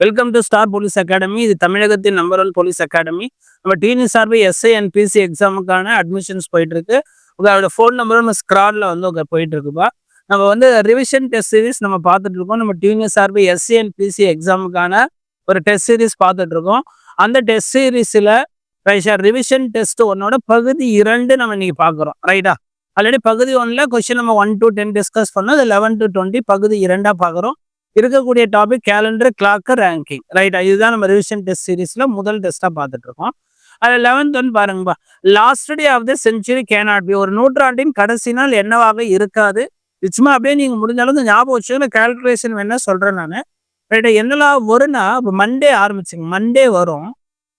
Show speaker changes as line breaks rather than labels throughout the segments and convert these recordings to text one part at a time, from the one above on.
Welcome to Star police academy இது தமிழகத்தின் number one police academy நம்ம டிஎன்இ சார்பு எஸ்ஐ அண்ட் பிசி எக்ஸாமுக்கான அட்மிஷன்ஸ் போயிட்டு இருக்கு உங்களோட ஃபோன் நம்பரும் நம்ம ஸ்க்ரால்ல வந்து உங்க போயிட்டு இருக்குப்பா நம்ம வந்து ரிவிஷன் டெஸ்ட் சீரிஸ் நம்ம பார்த்துட்டு இருக்கோம் நம்ம டிஎன்இ சார்பு எஸ்சி அண்ட் பிசி எக்ஸாமுக்கான ஒரு டெஸ்ட் சீரிஸ் பார்த்துட்டு இருக்கோம் அந்த டெஸ்ட் சீரீஸில் ரைஷா ரிவிஷன் டெஸ்ட் ஒன்னோட பகுதி இரண்டு நம்ம இன்னைக்கு பார்க்குறோம். ரைட்டா ஆல்ரெடி பகுதி ஒன்ல கொஸ்டின் நம்ம ஒன் டு டென் டிஸ்கஸ் பண்ணோம். அது லெவன் டு டுவெண்ட்டி பகுதி இரண்டாக பார்க்குறோம். இருக்கக்கூடிய டாபிக் கேலண்டர் கிளாக்கு ரேங்கிங் ரைட்டா இதுதான் நம்ம ரிவிஷன் டெஸ்ட் சீரீஸ்ல முதல் டெஸ்ட்டாக பார்த்துட்டு இருக்கோம் அதில் லெவன்த் வந்து பாருங்கப்பா. Last day of the century cannot be ஒரு நூற்றாண்டின் கடைசி நாள் என்னவாக இருக்காது. நிச்சயமா அப்படியே நீங்க முடிஞ்சாலும் இந்த ஞாபகம் வச்சுக்கணும் கால்குலேஷன் வேணா சொல்றேன் நான். ரைட்டா என்னெல்லாம் வரும்னா இப்போ மண்டே ஆரம்பிச்சுங்க. மண்டே வரும்.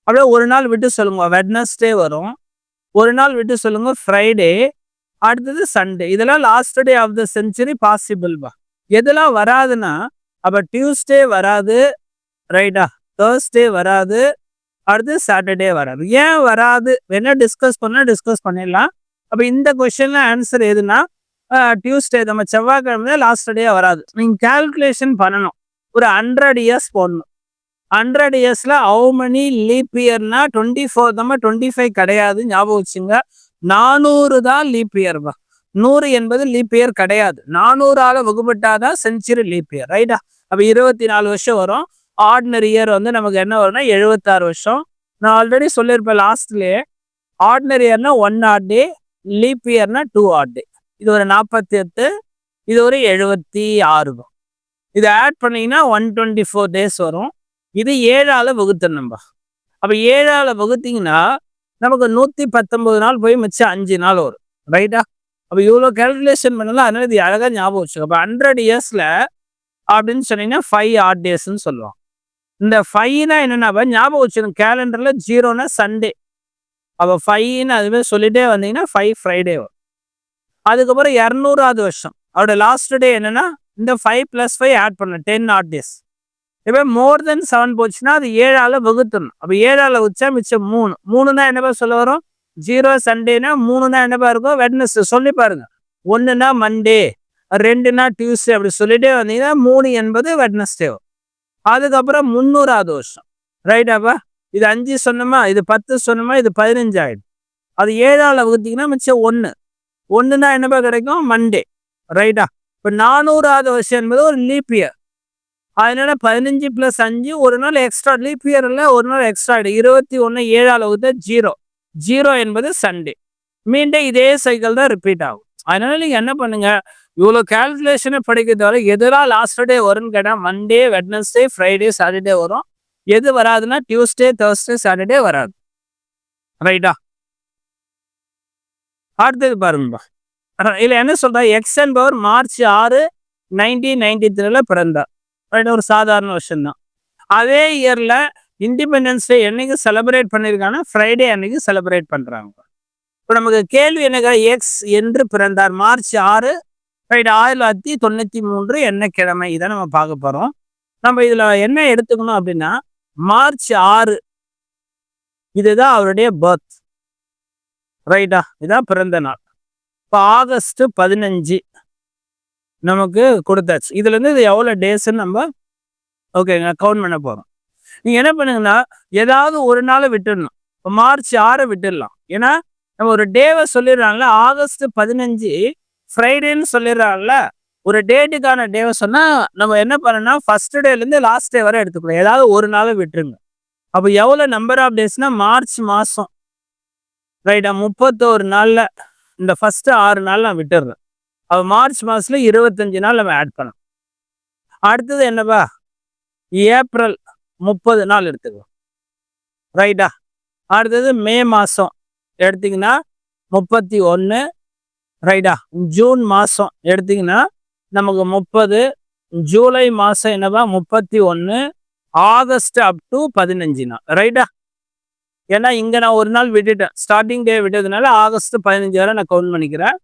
அப்படியே ஒரு நாள் விட்டு சொல்லுங்க. வெட்னஸ்டே வரும். ஒரு நாள் விட்டு சொல்லுங்க. ஃப்ரைடே அடுத்தது சண்டே இதெல்லாம் last day of the century possible பா. எதெல்லாம் வராதுன்னா அப்ப டியூஸ்டே வராது. ரைட்டா தேர்ஸ்டே வராது. அடுத்து சாட்டர்டே வராது. ஏன் வராது? வேணா டிஸ்கஸ் பண்ணா டிஸ்கஸ் பண்ணிடலாம். அப்போ இந்த கொஸ்டின்ல ஆன்சர் எதுனா டியூஸ்டே நம்ம செவ்வாய்க்கிழமை லாஸ்ட் டே வராது. நீங்க கால்குலேஷன் பண்ணணும். ஒரு ஹண்ட்ரட் இயர்ஸ் போடணும். ஹண்ட்ரட் இயர்ஸ்ல ஹவு மணி லீப் இயர்னா டுவெண்ட்டி ஃபோர் நம்ம டுவெண்ட்டி ஃபைவ் கிடையாது. ஞாபகம் வச்சுங்க. நானூறு தான் லீப் இயர் நூறு என்பது லீப் இயர் கிடையாது. நானூறால வகுப்பட்டாதான் செஞ்சுரி லீப் இயர் ரைட்டா அப்போ இருபத்தி நாலு வருஷம் வரும். ஆர்டினரி இயர் வந்து நமக்கு என்ன வரும்னா எழுபத்தாறு வருஷம். நான் ஆல்ரெடி சொல்லியிருப்பேன் லாஸ்ட்லேயே ஆர்டினரி இயர்னா ஒன் ஆட் டே லீப் இயர்னா டூ ஆட் டே இது ஒரு நாற்பத்தி எட்டு இது ஒரு எழுபத்தி ஆறு இதை ஆட் பண்ணிங்கன்னா ஒன் டுவெண்ட்டி ஃபோர் டேஸ் வரும். இது ஏழால வகுத்தணும்பா அப்போ ஏழால் வகுத்தீங்கன்னா நமக்கு நூற்றி பத்தொன்பது நாள் போய் மிச்சம் அஞ்சு நாள் வரும். ரைட்டா அப்போ இவ்வளோ கால்குலேஷன் பண்ணலாம் அதனால இது அழகாக ஞாபகம் வச்சுக்கோ. அப்போ ஹண்ட்ரட் இயர்ஸில் அப்படின்னு சொன்னீங்கன்னா ஃபைவ் ஆட் டேஸ்ன்னு சொல்லுவோம் இந்த ஃபைவ்னா என்னென்னா ஞாபகம் வச்சுக்கணும். கேலண்டரில் ஜீரோனா சண்டே அப்போ ஃபைவ்னு அதுவே சொல்லிட்டே வந்தீங்கன்னா ஃபைவ் ஃப்ரைடே வரும். அதுக்கப்புறம் இரநூறாவது வருஷம். அவரோட லாஸ்ட் டே என்னன்னா இந்த ஃபைவ் ப்ளஸ் ஃபைவ் ஆட் பண்ண டென் ஆட் டேஸ் இப்போ மோர் தென் செவன் போச்சுன்னா அது ஏழால வகுத்தணும் அப்போ ஏழால் வச்சா மிச்சம் மூணு. மூணுனா என்னப்பா சொல்ல வரும்? ஜீரோ சண்டேனா மூணுனா என்னப்பா இருக்கும் வெட்னஸ்டே சொல்லி பாருங்க. ஒன்றுனா மண்டே ரெண்டுனா டியூஸ்டே அப்படி சொல்லிட்டே வந்தீங்கன்னா மூணு என்பது வெட்னஸ்டே அதுக்கப்புறம் முந்நூறாவது வருஷம். ரைட்டாப்பா இது அஞ்சு சொன்னோமா? இது பத்து சொன்னோமா? இது பதினஞ்சு ஆயிடும் அது ஏழாவில் வகுத்தீங்கன்னா மிச்சம் ஒன்று ஒன்றுனா என்னப்பா கிடைக்கும்? மண்டே ரைட்டா இப்போ நானூறாவது வருஷம் என்பது ஒரு லீப் இயர் அதனால பதினஞ்சு ப்ளஸ் அஞ்சு ஒரு நாள் எக்ஸ்ட்ரா லீப் இயர்ல ஒரு நாள் எக்ஸ்ட்ரா இருபத்தி ஒன்று ஏழாவது வகுத்த ஜீரோ ஜீரோ என்பது சண்டே மீண்டும் இதே சைக்கிள் தான் ரிப்பீட் ஆகும். அதனால நீங்கள் என்ன பண்ணுங்க? இவ்வளோ கால்குலேஷனை படிக்கிறதால எதெல்லாம் லாஸ்ட் டே வரும்னு கேட்டால் மண்டே வெட்னஸ்டே ஃப்ரைடே சாட்டர்டே வரும். எது வராதுன்னா டியூஸ்டே தேர்ஸ்டே சாட்டர்டே வராது. ரைட்டா அடுத்தது பாருங்கப்பா இல்லை என்ன சொல்கிறா எக்ஸ் என்பவர் மார்ச் ஆறு நைன்டீன் நைன்டி த்ரீல பிறந்தார் ரைட் ஒரு சாதாரண வருஷம் தான். அதே இயரில் இண்டிபெண்டன்ஸ் டே என்னைக்கு செலிப்ரேட் பண்ணியிருக்காங்கன்னா ஃப்ரைடே அன்னைக்கு செலிப்ரேட் பண்ணுறாங்க இப்போ நமக்கு கேள்வி என்னங்க எக்ஸ் என்று பிறந்தார். மார்ச் ஆறு ஃப்ரைடே ஆயிரத்தி தொள்ளாயிரத்தி தொண்ணூற்றி மூன்று என்ன கிழமை இதை நம்ம பார்க்க போகிறோம் நம்ம இதில் என்ன எடுத்துக்கணும் அப்படின்னா மார்ச் ஆறு இதுதான் அவருடைய பர்த் ரைட்டா இதான் பிறந்த நாள். இப்போ ஆகஸ்ட் பதினஞ்சு நமக்கு கொடுத்தாச்சு. இதுலேருந்து இது எவ்வளோ டேஸ்ன்னு நம்ம ஓகேங்க கவுண்ட் பண்ண போகிறோம் நீங்க என்ன பண்ணுங்கன்னா ஏதாவது ஒரு நாளை விட்டுடணும் இப்போ மார்ச் ஆறை விட்டுடலாம் ஏன்னா நம்ம ஒரு டேவை சொல்லிடுறாங்கல்ல ஆகஸ்ட் பதினஞ்சு ஃப்ரைடேன்னு சொல்லிடுறாங்கல்ல ஒரு டேட்டுக்கான டேவை சொன்னால் நம்ம என்ன பண்ணணும்னா ஃபர்ஸ்ட் டேலேருந்து லாஸ்ட் டே வரை எடுத்துக்கலாம் ஏதாவது ஒரு நாளை விட்டுருங்க. அப்போ எவ்வளோ நம்பர் ஆஃப் டேஸ்னால் மார்ச் மாதம் ரைட்டா முப்பத்தோரு நாளில் இந்த ஃபஸ்ட்டு ஆறு நாள் நான் விட்டுடுறேன் அப்போ மார்ச் மாதத்தில் இருபத்தஞ்சி நாள் நம்ம ஆட் பண்ணோம் அடுத்தது என்னப்பா? ஏப்ரல். முப்பது நாள் எடுத்துக்கலாம் ரைட்டா அடுத்தது மே மாதம் எடுத்திங்கன்னா முப்பத்தி ஒன்று ரைட்டா ஜூன் மாதம் எடுத்திங்கன்னா நமக்கு முப்பது. ஜூலை மாதம் என்னவா? முப்பத்தி ஒன்று ஆகஸ்ட் அப் டு பதினஞ்சு நாள். ரைட்டா ஏன்னா இங்கே நான் ஒரு நாள் விட்டுட்டேன். ஸ்டார்டிங் டே விட்டதுனால ஆகஸ்ட் பதினஞ்சு வரை நான் கவுண்ட் பண்ணிக்கிறேன்.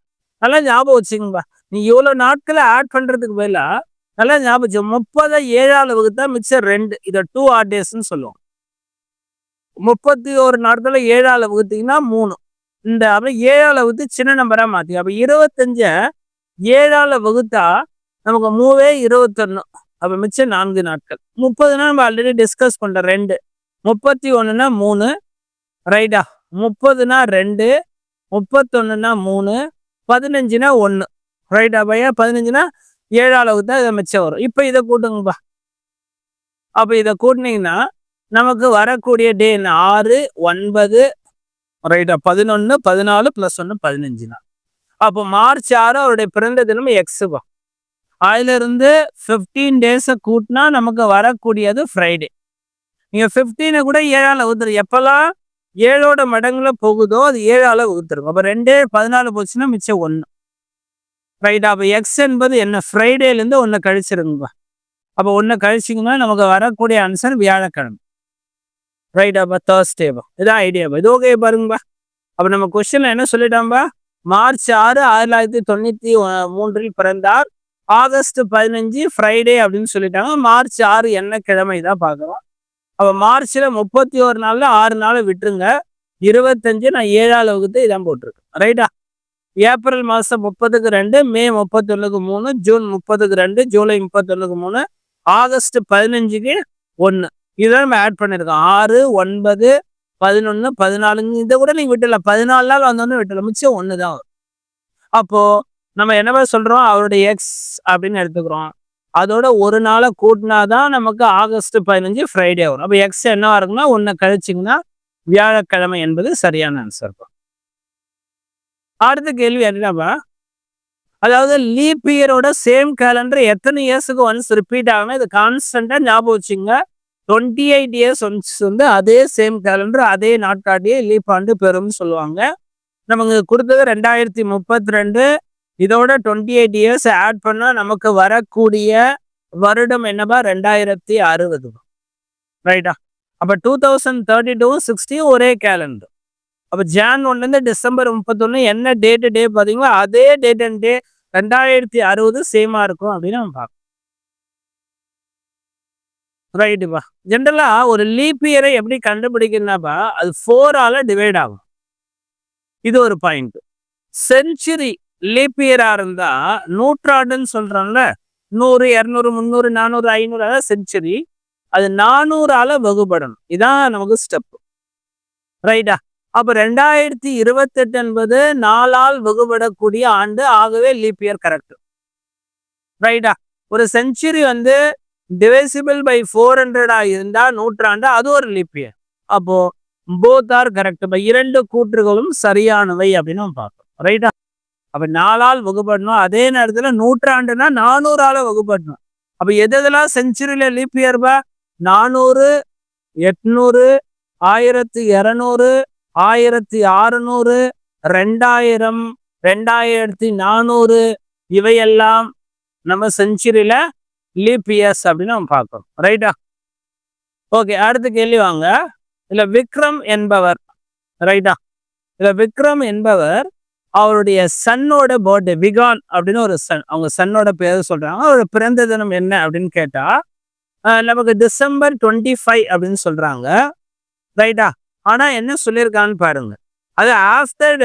நல்லா ஞாபகம் வச்சுக்கோங்க. நீ இவ்வளோ நாட்களை ஆட் பண்ணுறதுக்கு பதிலாக நல்லா ஞாபகம் முப்பது ஏழாவது வகுத்தா மிச்சம் ரெண்டு. இதை டூ ஆர் டேஸ்ன்னு சொல்லுவோம் முப்பத்தி ஒரு நாட்களை ஏழாவது வகுத்தீங்கன்னா மூணு. இந்த அப்புறம் ஏழாவது வகுத்து சின்ன நம்பரா மாற்றி அப்போ இருபத்தஞ்ச ஏழால வகுத்தா நமக்கு மூவே இருபத்தொன்னு. அப்போ மிச்சம் நான்கு நாட்கள். முப்பதுனா நம்ம ஆல்ரெடி டிஸ்கஸ் பண்ணுறோம் ரெண்டு. முப்பத்தி ஒன்றுனா மூணு ரைட்டா முப்பதுனா ரெண்டு. முப்பத்தொன்னுனா மூணு. பதினஞ்சுனா ஒன்று ரைட்டா பையா? பதினஞ்சுனா ஏழு அளவுக்கு தான் இதை மிச்சம் வரும். இப்போ இதை கூட்டுங்கப்பா. அப்போ இதை கூட்டினீங்கன்னா நமக்கு வரக்கூடிய டே என்ன? ஆறு ஒன்பது ரைட்டா பதினொன்று பதினாலு ப்ளஸ் ஒன்று பதினஞ்சு தான். அப்போ மார்ச் ஆறு அவருடைய பிறந்த தினம் எக்ஸுப்பா அதிலிருந்து ஃபிஃப்டீன் டேஸை கூட்டினா நமக்கு வரக்கூடியது ஃப்ரைடே நீங்கள் ஃபிஃப்டீனை கூட ஏழால் ஊத்துரு எப்போல்லாம் ஏழோட மடங்குல போகுதோ அது ஏழால் ஊத்துரும் அப்போ ரெண்டே பதினாலு போச்சுன்னா மிச்சம் ஒன்று ரைட் அப்போ எக்ஸ் என்பது என்ன? ஃப்ரைடேலேருந்து ஒன்று கழிச்சிருங்கப்பா. அப்போ ஒன்று கழிச்சிங்கன்னா நமக்கு வரக்கூடிய ஆன்சர் வியாழக்கிழமை. ரைட் அப்போ தேர்ஸ்டேப்பா இதான் ஐடியாப்பா இது ஓகே பாருங்கப்பா. அப்போ நம்ம கொஸ்டினில் என்ன சொல்லிட்டோம்பா மார்ச் ஆறு ஆயிரத்தி தொள்ளாயிரத்தி தொண்ணூற்றி மூன்றில் பிறந்தார். ஆகஸ்ட் பதினஞ்சு ஃப்ரைடே அப்படின்னு சொல்லிட்டாங்க. மார்ச் ஆறு என்ன கிழமை தான் பார்க்கலாம். அப்போ மார்ச்ல முப்பத்தி ஒரு நாள்ல ஆறு நாள் விட்டுருங்க. இருபத்தஞ்சு நான் ஏழாவது வகுத்து இதான் போட்டிருக்கேன். ரைட்டா ஏப்ரல் மாதம் முப்பதுக்கு ரெண்டு மே முப்பத்தொன்னுக்கு மூணு ஜூன் முப்பதுக்கு ரெண்டு ஜூலை முப்பத்தொன்னுக்கு மூணு ஆகஸ்ட் பதினஞ்சுக்கு ஒன்று இதெல்லாம் நம்ம ஆட் பண்ணியிருக்கோம் ஆறு ஒன்பது பதினொன்று பதினாலுங்க. இதை கூட நீங்கள் விட்டுல பதினாலு நாள் வந்தோன்னு விட்டுல மிச்சம் ஒன்று தான் வரும். அப்போது நம்ம என்னவா சொல்கிறோம் அவருடைய எக்ஸ் அப்படின்னு எடுத்துக்கிறோம். அதோட ஒரு நாளை கூட்டினாதான் நமக்கு ஆகஸ்ட் பதினஞ்சு ஃப்ரைடே வரும். அப்போ எக்ஸ் என்னவா இருக்குன்னா ஒன்று கழிச்சிங்கன்னா வியாழக்கிழமை என்பது சரியான ஆன்சர் இருக்கும் அடுத்த கேள்வி என்னப்பா அதாவது லீப் இயரோட சேம் கேலண்டர் எத்தனை இயர்ஸுக்கு ஒன்ஸ் ரிப்பீட் ஆகுனா இது கான்ஸ்டண்டா ஞாபகம் வச்சுங்க டுவெண்ட்டி எயிட் இயர்ஸ் ஒன்ஸ் வந்து அதே சேம் கேலண்டர் அதே நாட்காட்டியே லீப் ஆண்டு பெறும்னு சொல்லுவாங்க. நமக்கு கொடுத்தது ரெண்டாயிரத்தி முப்பத்தி ரெண்டு. இதோட டுவெண்ட்டி எயிட் இயர்ஸ் ஆட் பண்ணால் நமக்கு வரக்கூடிய வருடம் என்னப்பா? ரெண்டாயிரத்தி அறுபது. ரைட்டா அப்போ two thousand thirty two sixty ஒரே கேலண்டர் அப்போ ஜான் ஒன்றுலேருந்து டிசம்பர் முப்பத்தொன்று என்ன டேட்டு டே பார்த்தீங்களோ அதே டேட் அண்ட் டே ரெண்டாயிரத்தி அறுபது சேமாக இருக்கும் அப்படின்னு நம்ம பார்க்கணும். ரைட்டுப்பா ஜென்ரலாக ஒரு லீப் இயரை எப்படி கண்டுபிடிக்கணும்னாப்பா அது ஃபோரால் டிவைட் ஆகும். இது ஒரு பாயிண்ட் செஞ்சுரி லீப் இயராக இருந்தா நூற்றாண்டுன்னு சொல்றோம்ல நூறு இரநூறு முந்நூறு நானூறு ஐநூறு அதாவது செஞ்சுரி அது நானூறால வகுப்படணும் இதான் நமக்கு ஸ்டெப் ரைட்டா அப்ப ரெண்டாயிரத்தி இருபத்தெட்டு என்பது நாலால் வகுபடக்கூடிய ஆண்டு. ஆகவே லீப் இயர் கரெக்ட். ரைட்டா? ஒரு செஞ்சுரி வந்து டிவைசிபிள் பை ஃபோர் ஹண்ட்ரடா இருந்தா நூற்றாண்டு அது ஒரு லீப் இயர். அப்போ போத் ஆர் கரெக்ட் இரண்டு கூற்றுகளும் சரியானவை அப்படின்னு பார்ப்போம் ரைட்டா? அப்போ நாலால் வகுப்படணும் அதே நேரத்தில் நூற்றாண்டுனா நானூறால வகுப்படணும் அப்போ எது எதெல்லாம் செஞ்சுரியில லீப் இயர்பா? நானூறு எட்நூறு ஆயிரத்தி இரநூறு ஆயிரத்தி அறுநூறு ரெண்டாயிரம் ரெண்டாயிரத்தி நானூறு இவையெல்லாம் நம்ம செஞ்சுரியில லீப் அப்படின்னு நம்ம பார்க்கணும். ரைட்டா ஓகே அடுத்த கேள்வி வாங்க. இதில் விக்ரம் என்பவர் ரைட்டா இதில் விக்ரம் என்பவர் அவருடைய சன்னோட பர்த்டே விகான் அப்படின்னு ஒரு சன் அவங்க சன்னோட பேர் சொல்கிறாங்க அவரோட பிறந்த தினம் என்ன அப்படின்னு கேட்டால் நமக்கு டிசம்பர் டுவெண்ட்டி ஃபைவ் அப்படின்னு சொல்கிறாங்க ரைட்டா ஆனா என்ன சொல்லியிருக்கான்னு பாருங்க. அது ஆஃப்டர்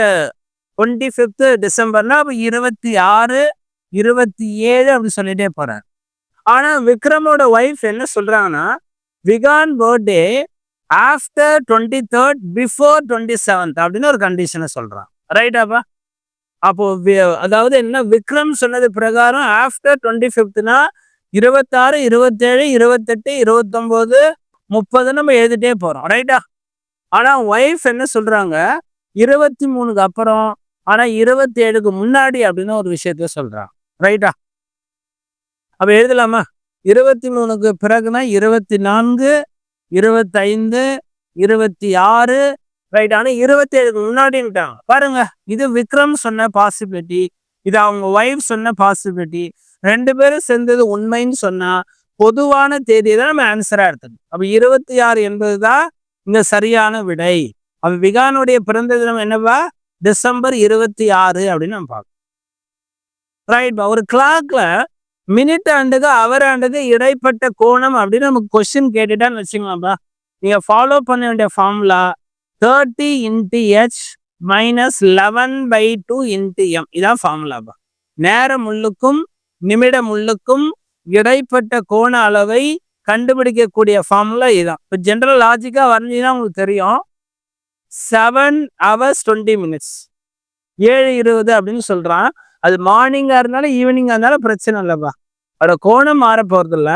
டுவெண்ட்டி ஃபிஃப்த்து டிசம்பர்னா அப்போ இருபத்தி ஆறு இருபத்தி ஏழு அப்படின்னு சொல்லிட்டே போறாரு. ஆனா விக்ரமோட ஒய்ஃப் என்ன சொல்றாங்கன்னா Wigan birthday after twenty third before twenty seventh அப்படின்னு ஒரு கண்டிஷனை சொல்றான். ரைட்டாப்பா அப்போ? அதாவது என்ன விக்ரம் சொன்னது பிரகாரம் ஆஃப்டர் டுவெண்ட்டி ஃபிஃப்த்னா இருபத்தாறு இருபத்தேழு இருபத்தெட்டு இருபத்தொம்போது முப்பது நம்ம எழுதிட்டே போகிறோம் ரைட்டா ஆனால் ஒய்ஃப் என்ன சொல்கிறாங்க இருபத்தி மூணுக்கு அப்புறம் ஆனால் இருபத்தி ஏழுக்கு முன்னாடி அப்படின்னு ஒரு விஷயத்த சொல்கிறாங்க ரைட்டா அப்போ எழுதலாமா? இருபத்தி மூணுக்கு பிறகுனா இருபத்தி நான்கு இருபத்தைந்து இருபத்தி ஆறு ரைட் ஆனால் இருபத்தி ஏழுக்கு முன்னாடின்ட்டாங்க பாருங்க இது விக்ரம் சொன்ன பாசிபிலிட்டி இது அவங்க ஒய்ஃப் சொன்ன பாசிபிலிட்டி ரெண்டு பேரும் சேர்ந்தது உண்மைன்னு சொன்னா பொதுவான தேதியை தான் நம்ம ஆன்சரா எடுத்துக்கணும். அப்போ இருபத்தி ஆறு என்பது தான் இந்த சரியான விடை. அவ விகானுடைய பிறந்த தினம் என்னவா டிசம்பர் இருபத்தி ஆறு அப்படின்னு நம்ம பார்க்கணும். ரைட் ஒரு கிளாக்ல மினிட் ஆண்டுக்கு அவர் ஆண்டுக்கு இடைப்பட்ட கோணம் அப்படின்னு நமக்கு கொஸ்டின் கேட்டுட்டான்னு வச்சுக்கலாம்ப்பா நீங்க ஃபாலோ பண்ண வேண்டிய formula thirty into H minus eleven by two into M இதான் ஃபார்முலாப்பா நேரம் முள்ளுக்கும் நிமிடம் முள்ளுக்கும் இடைப்பட்ட கோண அளவை கண்டுபிடிக்கக்கூடிய ஃபார்முலா இதுதான் இப்போ ஜென்ரல் லாஜிக்காக வரைஞ்சிங்கன்னா உங்களுக்கு தெரியும். செவன் ஹவர்ஸ் டுவெண்ட்டி மினிட்ஸ் ஏழு இருபது அப்படின்னு சொல்கிறான் அது மார்னிங்காக இருந்தாலும் ஈவினிங்காக இருந்தாலும் பிரச்சனை இல்லைப்பா. அதோட கோணம் மாற போகிறதில்ல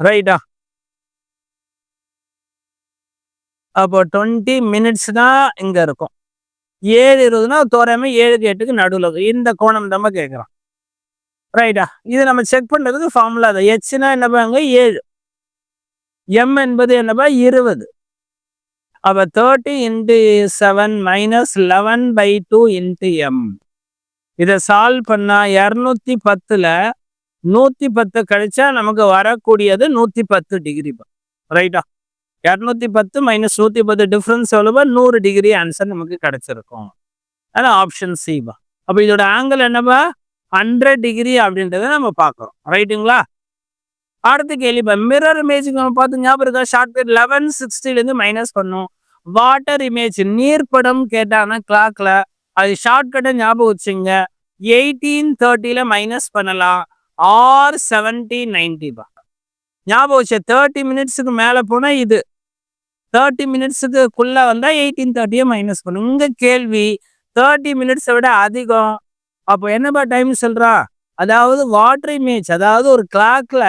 ரைட்டா அப்போ டுவெண்ட்டி மினிட்ஸ் தான் இங்கே இருக்கும். ஏழு இருபதுனா தோறையுமே ஏழு எட்டுக்கு நடுவில் இந்த கோணம் தான் கேட்குறான் ரைட்டா இது நம்ம செக் பண்ணுறதுக்கு ஃபார்முலா தான். ஹெச்னா என்னப்பாங்க ஏழு. எம் என்பது என்னப்பா இருபது. அப்போ thirty into seven minus eleven by two into M இதை சால்வ் பண்ணால் இரநூத்தி பத்தில் நூற்றி பத்து கழிச்சா நமக்கு வரக்கூடியது நூற்றி பத்து டிகிரி ரைட்டா இரநூத்தி பத்து மைனஸ் நூற்றி பத்து டிஃப்ரென்ஸ் எவ்வளோவா? நூறு டிகிரி ஆன்சர் நமக்கு கிடைச்சிருக்கும். அதான் ஆப்ஷன் சிபா அப்போ இதோட ஆங்கிள் என்னப்பா ஹண்ட்ரட் டிகிரி அப்படின்றத நம்ம பார்க்குறோம். ரைட்டுங்களா அடுத்த கேள்வி இப்போ மிரர் இமேஜ் நம்ம பார்த்து ஞாபகம் இருக்கா? ஷார்ட்கட் லெவன் சிக்ஸ்டிலேருந்து மைனஸ் பண்ணும். வாட்டர் இமேஜ் நீர்ப்படம் கேட்டாங்கன்னா கிளாக்ல அது ஷார்ட்கட்டை ஞாபகம் வச்சுங்க. எயிட்டீன் தேர்ட்டியில் மைனஸ் பண்ணலாம். ஆர் செவன்டீன் நைன்டி பா. ஞாபகம் வச்சு தேர்ட்டி மினிட்ஸுக்கு மேலே போனால் இது. தேர்ட்டி மினிட்ஸுக்குள்ளே வந்தால் எயிட்டீன் தேர்ட்டியை மைனஸ் பண்ணும். உங்கள் கேள்வி தேர்ட்டி மினிட்ஸை விட அதிகம். அப்போ என்னப்பா டைம் சொல்கிறா அதாவது வாட்டர் இமேஜ் அதாவது ஒரு கிளாக்ல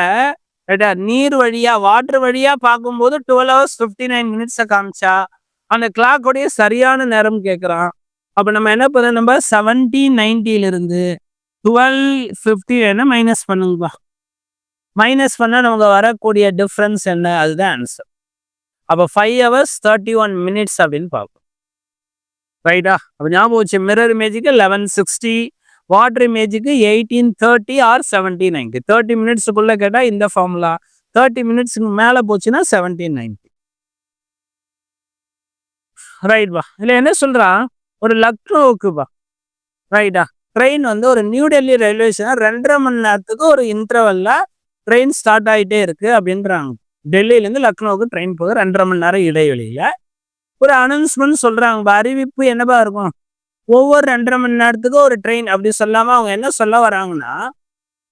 நீர் வழியா வாட்டர் வழியா பார்க்கும்போது டுவெல் ஹவர்ஸ் ஃபிஃப்டி நைன் மினிட்ஸை காமிச்சா அந்த கிளாக்கோடைய சரியான நேரம் கேட்குறான் அப்போ நம்ம என்ன பண்ண நம்ம செவன்டீன் நைன்டியிலிருந்து டுவெல் ஃபிஃப்டி என்ன மைனஸ் பண்ணுங்கப்பா. மைனஸ் பண்ணால் நமக்கு வரக்கூடிய டிஃப்ரென்ஸ் என்ன? அதுதான் ஆன்சர் அப்போ five hours thirty one minutes அப்படின்னு பார்ப்போம். ரைட்டா அப்போ ஞாபகம் வச்சு மிரர் இமேஜுக்கு eleven sixty water இமேஜுக்கு eighteen thirty or seventeen ninety? Thirty மினிட்ஸுக்குள்ளே கேட்டால் இந்த ஃபார்முலா. தேர்ட்டி மினிட்ஸுக்கு மேலே போச்சுன்னா செவன்டீன் நைன்டி. ரைட்பா இல்லை என்ன சொல்கிறான் ஒரு லக்னோவுக்குப்பா ரைட்டா ட்ரெயின் வந்து ஒரு நியூ டெல்லி ரயில்வே ஸ்டேஷன் ரெண்டரை மணி நேரத்துக்கு ஒரு இன்டர்வல்ல ட்ரெயின் ஸ்டார்ட் ஆகிட்டே இருக்கு அப்படின்றாங்க. டெல்லியிலேருந்து லக்னோவுக்கு ட்ரெயின் போகுது ரெண்டரை மணி நேரம் இடைவெளியில். ஒரு அனௌன்ஸ்மெண்ட் சொல்கிறாங்க அறிவிப்பு என்னப்பா இருக்கும்? ஒவ்வொரு ரெண்டரை மணி நேரத்துக்கு ஒரு ட்ரெயின் அப்படி சொல்லாமல் அவங்க என்ன சொல்ல வராங்கன்னா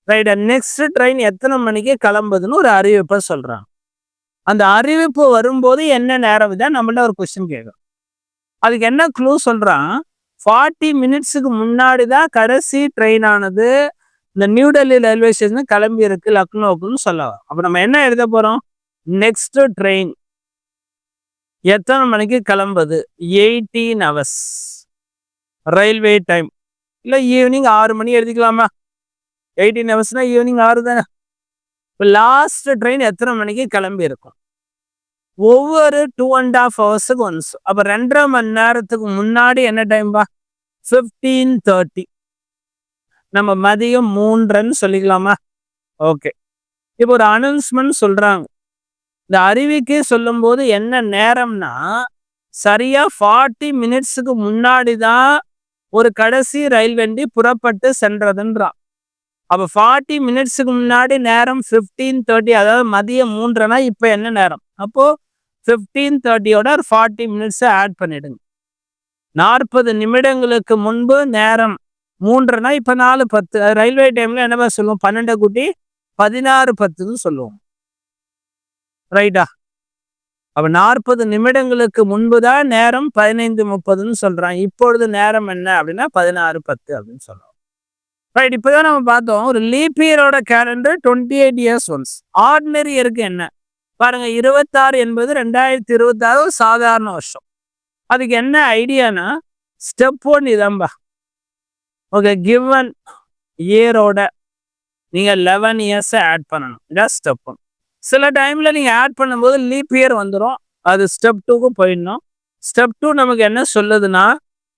ரைட் நெக்ஸ்ட் ட்ரெயின் எத்தனை மணிக்கு கிளம்புதுன்னு ஒரு அறிவிப்பை சொல்கிறாங்க அந்த அறிவிப்பு வரும்போது என்ன நேரம் தான் நம்மள்ட்ட ஒரு கொஸ்டின் கேட்கும். அதுக்கு என்ன க்ளூ சொல்கிறான் ஃபார்ட்டி மினிட்ஸுக்கு முன்னாடி தான் கடைசி ட்ரெயினானது இந்த நியூ டெல்லி ரயில்வே ஸ்டேஷன் கிளம்பி இருக்கு லக்னோவுக்குன்னு சொல்லலாம் அப்போ நம்ம என்ன எழுத போகிறோம் நெக்ஸ்ட் ட்ரெயின் எத்தனை மணிக்கு கிளம்புது? எயிட்டீன் ஹவர்ஸ் ரயில்வே டைம் இல்லை ஈவினிங் ஆறு மணி எழுதிக்கலாமா? எயிட்டீன் ஹவர்ஸ்னால் ஈவினிங் ஆறு தானே? இப்போ லாஸ்ட் ட்ரெயின் எத்தனை மணிக்கு கிளம்பி இருக்கும்? ஒவ்வொரு டூ அண்ட் ஆஃப் ஹவர்ஸுக்கு ஒன்ஸ் அப்போ ரெண்டரை மணி நேரத்துக்கு முன்னாடி என்ன டைம்பா ஃபிஃப்டீன் தேர்ட்டி நம்ம மதியம் மூன்றுன்னு சொல்லிக்கலாமா? ஓகே இப்போ ஒரு அனௌன்ஸ்மெண்ட் சொல்கிறாங்க இந்த அறிவிக்கை சொல்லும்போது என்ன நேரம்னா சரியாக ஃபார்ட்டி மினிட்ஸுக்கு முன்னாடி தான் ஒரு கடைசி ரயில் வண்டி புறப்பட்டு சென்றதுன்றான். அப்போ ஃபார்ட்டி மினிட்ஸுக்கு முன்னாடி நேரம் ஃபிஃப்டீன் தேர்ட்டி அதாவது மதியம் மூன்றுனா இப்போ என்ன நேரம்? அப்போது ஃபிஃப்டீன் தேர்ட்டியோட ஒரு ஃபார்ட்டி மினிட்ஸை ஆட் பண்ணிடுங்க. நாற்பது நிமிடங்களுக்கு முன்பு நேரம் மூன்றுனா இப்போ நாலு பத்து. ரயில்வே டைமில் என்னவா சொல்லுவோம்? பன்னெண்டை கூட்டி பதினாறு பத்துன்னு சொல்லுவோம். ரைட்டா அப்போ நாற்பது நிமிடங்களுக்கு முன்பு தான் நேரம் பதினைந்து முப்பதுன்னு சொல்கிறான் இப்பொழுது நேரம் என்ன அப்படின்னா பதினாறு பத்து அப்படின்னு சொல்கிறோம் ரைட் இப்போ தான் நம்ம பார்த்தோம். ஒரு leap இயரோட calendar twenty eight years once ordinary இயருக்கு என்ன? பாருங்க இருபத்தாறு என்பது ரெண்டாயிரத்தி இருபத்தாறு ஒரு சாதாரண வருஷம். அதுக்கு என்ன ஐடியானா ஸ்டெப் ஒன் இதம்பா ஓகே கிவன் இயரோட நீங்கள் லெவன் இயர்ஸை ஆட் பண்ணணும். ஜஸ்ட் ஸ்டெப் ஒன் சில டைமில் நீங்கள் ஆட் பண்ணும்போது லீப் இயர் வந்துடும் அது ஸ்டெப் டூக்கும் போயிடணும். ஸ்டெப் டூ நமக்கு என்ன சொல்லுதுன்னா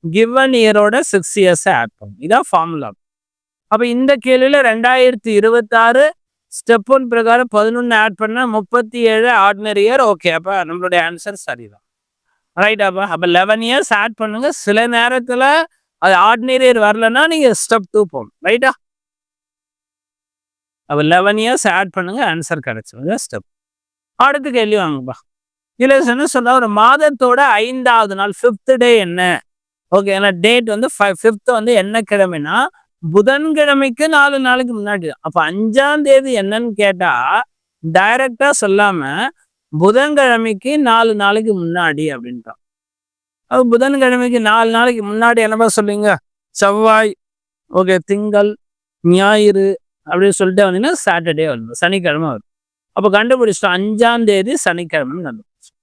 கிவன் இயரோட சிக்ஸ் இயர்ஸை ஆட் பண்ணும் இதான் ஃபார்முலா அப்போ இந்த கேள்வியில் ரெண்டாயிரத்தி இருபத்தாறு ஸ்டெப் ஒன் பிரகாரம் பதினொன்று ஆட் பண்ணால் முப்பத்தி ஏழு ஆர்டினரி இயர் ஓகே அப்போ நம்மளுடைய ஆன்சர் சரிதான். ரைட் அப்போ அப்போ லெவன் இயர்ஸ் ஆட் பண்ணுங்கள் சில நேரத்தில் அது ஆர்டினரி இயர் வரலன்னா நீங்கள் ஸ்டெப் டூ போகணும். ரைட்டா அப்போ லெவன் இயர்ஸ் ஆட் பண்ணுங்க ஆன்சர் கிடச்சிடும் ஸ்டெப் அடுத்த கேள்வி வாங்கப்பா. இதில் என்ன சொன்னா ஒரு மாதத்தோட ஐந்தாவது நாள் ஃபிஃப்த்து டே என்ன? ஓகே ஏன்னா டேட் வந்து ஃபிஃப்த் வந்து என்ன கிழமைனா புதன்கிழமைக்கு நாலு நாளைக்கு முன்னாடி. அப்போ அஞ்சாம் தேதி என்னன்னு கேட்டால் டைரக்டாக சொல்லாமல் புதன்கிழமைக்கு நாலு நாளைக்கு முன்னாடி அப்படின்ட்டான் அது புதன்கிழமைக்கு நாலு நாளைக்கு முன்னாடி என்னப்பா சொல்லுங்க செவ்வாய் ஓகே திங்கள் ஞாயிறு அப்படின்னு சொல்லிட்டு வந்தீங்கன்னா சாட்டர்டே வரும் சனிக்கிழமை வரும் அப்போ கண்டுபிடிச்சிட்டோம் அஞ்சாம் தேதி சனிக்கிழமை கண்டுபிடிச்சோம்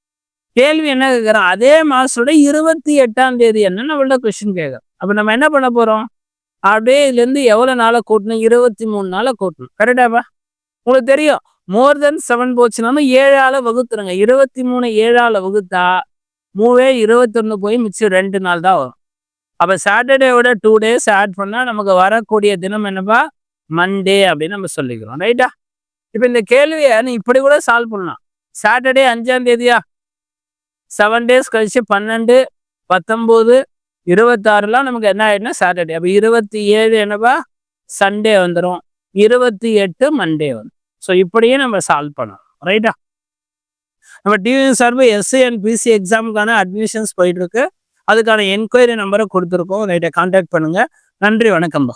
கேள்வி என்ன கேட்குறோம் அதே மாசத்தோட இருபத்தி எட்டாம் தேதி என்ன நம்மள்ட்ட கொஸ்டின் கேட்குறோம் அப்போ நம்ம என்ன பண்ண போறோம்? அப்படியே இதுலேருந்து எவ்வளோ நாளை கூட்டணும்? இருபத்தி மூணு நாளை கூட்டணும். கரெக்டாப்பா உங்களுக்கு தெரியும். மோர் தென் செவன் போச்சுனாலும் ஏழால் வகுத்துருங்க. இருபத்தி மூணு ஏழால் வகுத்தா மூவே இருபத்தொன்று போய் மிச்சம் ரெண்டு நாள் தான் வரும். அப்போ சாட்டர்டேவோட டூ டேஸ் ஆட் பண்ணால் நமக்கு வரக்கூடிய தினம் என்னப்பா? மண்டே அப்படின்னு நம்ம சொல்லிக்கிறோம் ரைட்டா இப்போ இந்த கேள்வியை நீ இப்படி கூட சால்வ் பண்ணலாம். சாட்டர்டே அஞ்சாம் தேதியா? செவன் டேஸ் கழிச்சு பன்னெண்டு பத்தொம்போது இருபத்தாறுலாம் நமக்கு என்ன ஆயிடுனா சாட்டர்டே அப்போ இருபத்தி ஏழு என்னப்பா? சண்டே வந்துடும் இருபத்தி எட்டு மண்டே வரும். ஸோ இப்படியே நம்ம சால்வ் பண்ணலாம் ரைட்டா நம்ம டிவி சார்பு எஸ்சி அண்ட் பிசி எக்ஸாமுக்கான அட்மிஷன்ஸ் போயிட்டு இருக்கு அதுக்கான என்கொயரி நம்பரை கொடுத்துருக்கோம். ரைட்டை கான்டாக்ட் பண்ணுங்க. நன்றி வணக்கம்